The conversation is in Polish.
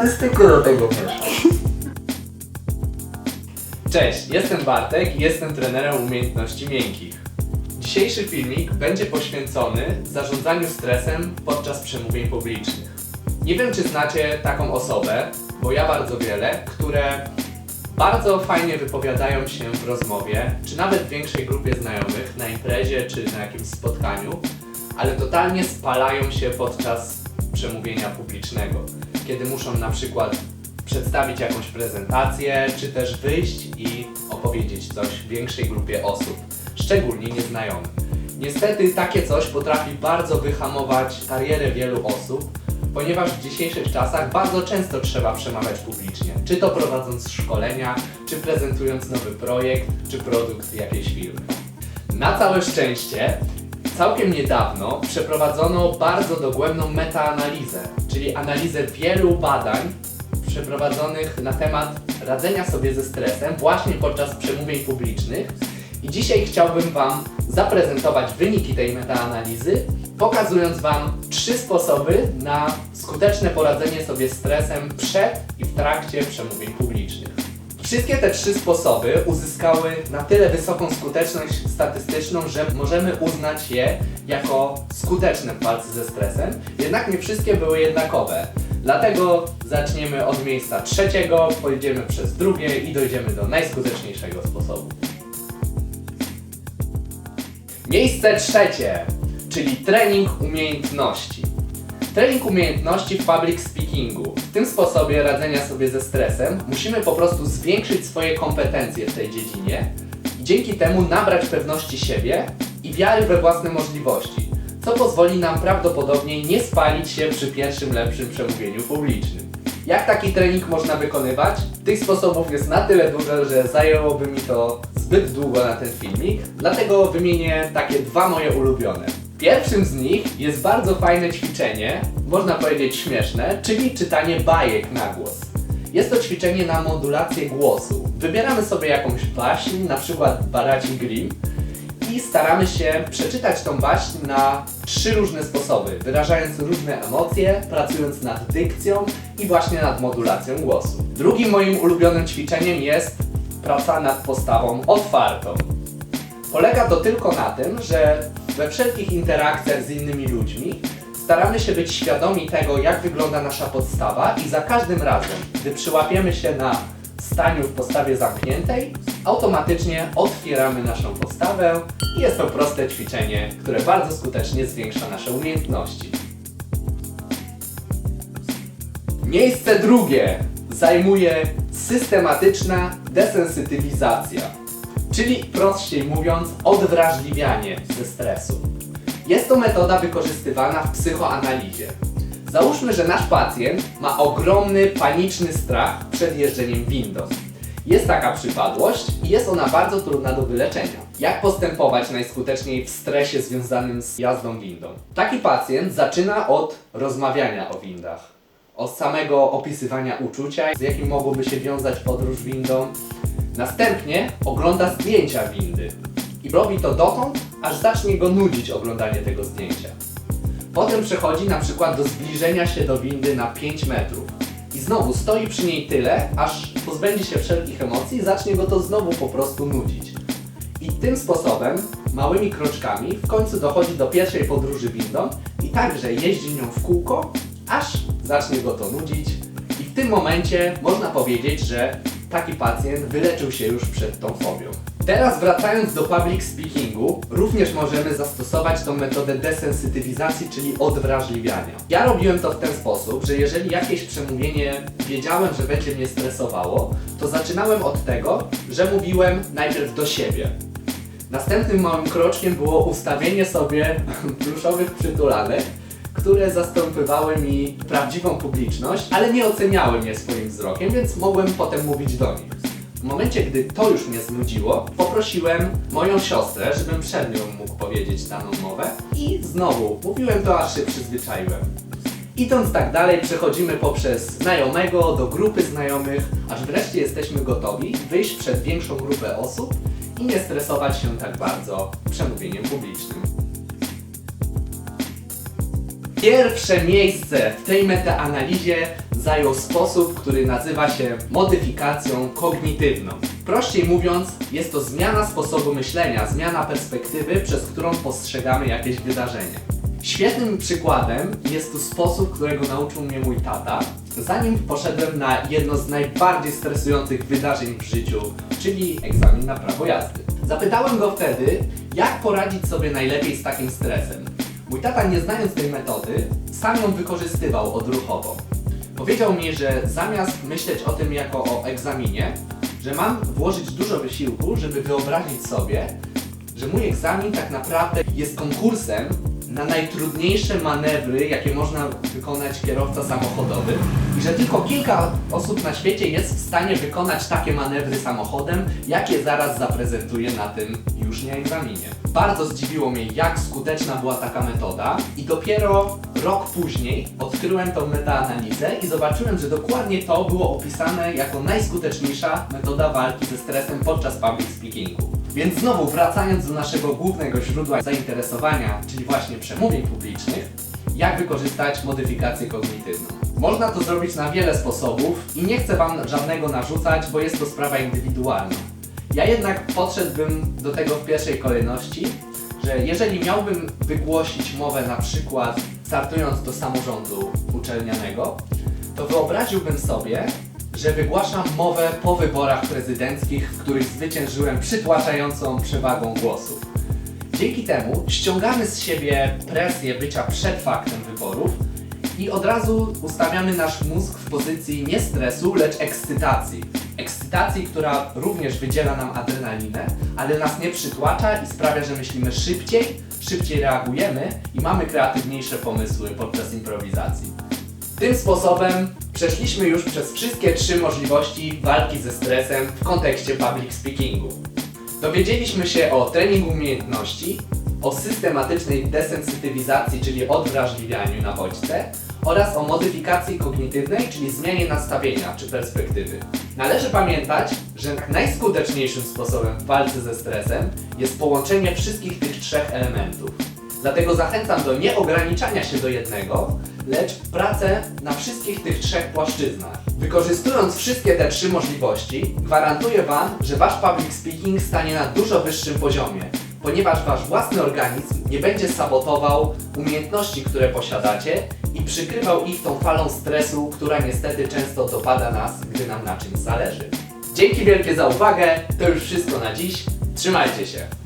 statystykę do tego mieszasz? Cześć, jestem Bartek i jestem trenerem umiejętności miękkich. Dzisiejszy filmik będzie poświęcony zarządzaniu stresem podczas przemówień publicznych. Nie wiem, czy znacie taką osobę, bo ja bardzo wiele, które bardzo fajnie wypowiadają się w rozmowie, czy nawet w większej grupie znajomych, na imprezie czy na jakimś spotkaniu, ale totalnie spalają się podczas przemówienia publicznego, kiedy muszą na przykład przedstawić jakąś prezentację, czy też wyjść i opowiedzieć coś większej grupie osób, szczególnie nieznajomych. Niestety takie coś potrafi bardzo wyhamować karierę wielu osób, ponieważ w dzisiejszych czasach bardzo często trzeba przemawiać publicznie, czy to prowadząc szkolenia, czy prezentując nowy projekt, czy produkt jakiejś firmy. Na całe szczęście, całkiem niedawno przeprowadzono bardzo dogłębną metaanalizę, czyli analizę wielu badań przeprowadzonych na temat radzenia sobie ze stresem właśnie podczas przemówień publicznych. I dzisiaj chciałbym Wam zaprezentować wyniki tej metaanalizy, pokazując Wam trzy sposoby na skuteczne poradzenie sobie z stresem przed i w trakcie przemówień publicznych. Wszystkie te trzy sposoby uzyskały na tyle wysoką skuteczność statystyczną, że możemy uznać je jako skuteczne w walce ze stresem, jednak nie wszystkie były jednakowe. Dlatego zaczniemy od miejsca trzeciego, pojedziemy przez drugie i dojdziemy do najskuteczniejszego sposobu. Miejsce trzecie, czyli trening umiejętności. Trening umiejętności w public speakingu. W tym sposobie radzenia sobie ze stresem musimy po prostu zwiększyć swoje kompetencje w tej dziedzinie i dzięki temu nabrać pewności siebie i wiary we własne możliwości, co pozwoli nam prawdopodobnie nie spalić się przy pierwszym lepszym przemówieniu publicznym. Jak taki trening można wykonywać? Tych sposobów jest na tyle dużo, że zajęłoby mi to zbyt długo na ten filmik, dlatego wymienię takie dwa moje ulubione. Pierwszym z nich jest bardzo fajne ćwiczenie, można powiedzieć śmieszne, czyli czytanie bajek na głos. Jest to ćwiczenie na modulację głosu. Wybieramy sobie jakąś baśń, na przykład Baraci Grimm i staramy się przeczytać tą baśń na trzy różne sposoby, wyrażając różne emocje, pracując nad dykcją i właśnie nad modulacją głosu. Drugim moim ulubionym ćwiczeniem jest praca nad postawą otwartą. Polega to tylko na tym, że we wszelkich interakcjach z innymi ludźmi staramy się być świadomi tego, jak wygląda nasza podstawa i za każdym razem, gdy przyłapiemy się na staniu w postawie zamkniętej, automatycznie otwieramy naszą postawę i jest to proste ćwiczenie, które bardzo skutecznie zwiększa nasze umiejętności. Miejsce drugie zajmuje systematyczna desensytywizacja, czyli prościej mówiąc odwrażliwianie ze stresu. Jest to metoda wykorzystywana w psychoanalizie. Załóżmy, że nasz pacjent ma ogromny, paniczny strach przed jeżdżeniem windą. Jest taka przypadłość i jest ona bardzo trudna do wyleczenia. Jak postępować najskuteczniej w stresie związanym z jazdą windą? Taki pacjent zaczyna od rozmawiania o windach, od samego opisywania uczucia, z jakim mogłoby się wiązać podróż windą. Następnie ogląda zdjęcia windy i robi to dotąd, aż zacznie go nudzić oglądanie tego zdjęcia. Potem przechodzi na przykład do zbliżenia się do windy na 5 metrów. I znowu stoi przy niej tyle, aż pozbędzie się wszelkich emocji i zacznie go to znowu po prostu nudzić. I tym sposobem, małymi kroczkami, w końcu dochodzi do pierwszej podróży windą i także jeździ nią w kółko, aż zacznie go to nudzić. I w tym momencie można powiedzieć, że taki pacjent wyleczył się już przed tą fobią. Teraz wracając do public speakingu, również możemy zastosować tą metodę desensytywizacji, czyli odwrażliwiania. Ja robiłem to w ten sposób, że jeżeli jakieś przemówienie wiedziałem, że będzie mnie stresowało, to zaczynałem od tego, że mówiłem najpierw do siebie. Następnym małym kroczkiem było ustawienie sobie pluszowych przytulanek, które zastępowały mi prawdziwą publiczność, ale nie oceniały mnie swoim wzrokiem, więc mogłem potem mówić do nich. W momencie, gdy to już mnie znudziło, poprosiłem moją siostrę, żebym przed nią mógł powiedzieć daną mowę i znowu mówiłem to, aż się przyzwyczaiłem. Idąc tak dalej, przechodzimy poprzez znajomego do grupy znajomych, aż wreszcie jesteśmy gotowi wyjść przed większą grupę osób i nie stresować się tak bardzo przemówieniem publicznym. Pierwsze miejsce w tej metaanalizie zajął sposób, który nazywa się modyfikacją kognitywną. Prościej mówiąc, jest to zmiana sposobu myślenia, zmiana perspektywy, przez którą postrzegamy jakieś wydarzenie. Świetnym przykładem jest tu sposób, którego nauczył mnie mój tata, zanim poszedłem na jedno z najbardziej stresujących wydarzeń w życiu, czyli egzamin na prawo jazdy. Zapytałem go wtedy, jak poradzić sobie najlepiej z takim stresem. Mój tata, nie znając tej metody, sam ją wykorzystywał odruchowo. Powiedział mi, że zamiast myśleć o tym jako o egzaminie, że mam włożyć dużo wysiłku, żeby wyobrazić sobie, że mój egzamin tak naprawdę jest konkursem na najtrudniejsze manewry, jakie można wykonać kierowca samochodowy i że tylko kilka osób na świecie jest w stanie wykonać takie manewry samochodem, jakie zaraz zaprezentuję na tym już nie egzaminie. Bardzo zdziwiło mnie, jak skuteczna była taka metoda i dopiero rok później odkryłem tą metaanalizę i zobaczyłem, że dokładnie to było opisane jako najskuteczniejsza metoda walki ze stresem podczas public speakingu. Więc znowu wracając do naszego głównego źródła zainteresowania, czyli właśnie przemówień publicznych, jak wykorzystać modyfikację kognitywną. Można to zrobić na wiele sposobów i nie chcę Wam żadnego narzucać, bo jest to sprawa indywidualna. Ja jednak podszedłbym do tego w pierwszej kolejności, że jeżeli miałbym wygłosić mowę na przykład startując do samorządu uczelnianego, to wyobraziłbym sobie, że wygłaszam mowę po wyborach prezydenckich, w których zwyciężyłem przytłaczającą przewagą głosów. Dzięki temu ściągamy z siebie presję bycia przed faktem wyborów i od razu ustawiamy nasz mózg w pozycji nie stresu, lecz ekscytacji. Ekscytacji, która również wydziela nam adrenalinę, ale nas nie przytłacza i sprawia, że myślimy szybciej, szybciej reagujemy i mamy kreatywniejsze pomysły podczas improwizacji. Tym sposobem przeszliśmy już przez wszystkie trzy możliwości walki ze stresem w kontekście public speakingu. Dowiedzieliśmy się o treningu umiejętności, o systematycznej desensytywizacji, czyli odwrażliwianiu na bodźce oraz o modyfikacji kognitywnej, czyli zmianie nastawienia czy perspektywy. Należy pamiętać, że najskuteczniejszym sposobem w walce ze stresem jest połączenie wszystkich tych trzech elementów. Dlatego zachęcam do nieograniczania się do jednego, lecz pracę na wszystkich tych trzech płaszczyznach. Wykorzystując wszystkie te trzy możliwości, gwarantuję Wam, że Wasz public speaking stanie na dużo wyższym poziomie, ponieważ Wasz własny organizm nie będzie sabotował umiejętności, które posiadacie i przykrywał ich tą falą stresu, która niestety często dopada nas, gdy nam na czymś zależy. Dzięki wielkie za uwagę, to już wszystko na dziś. Trzymajcie się!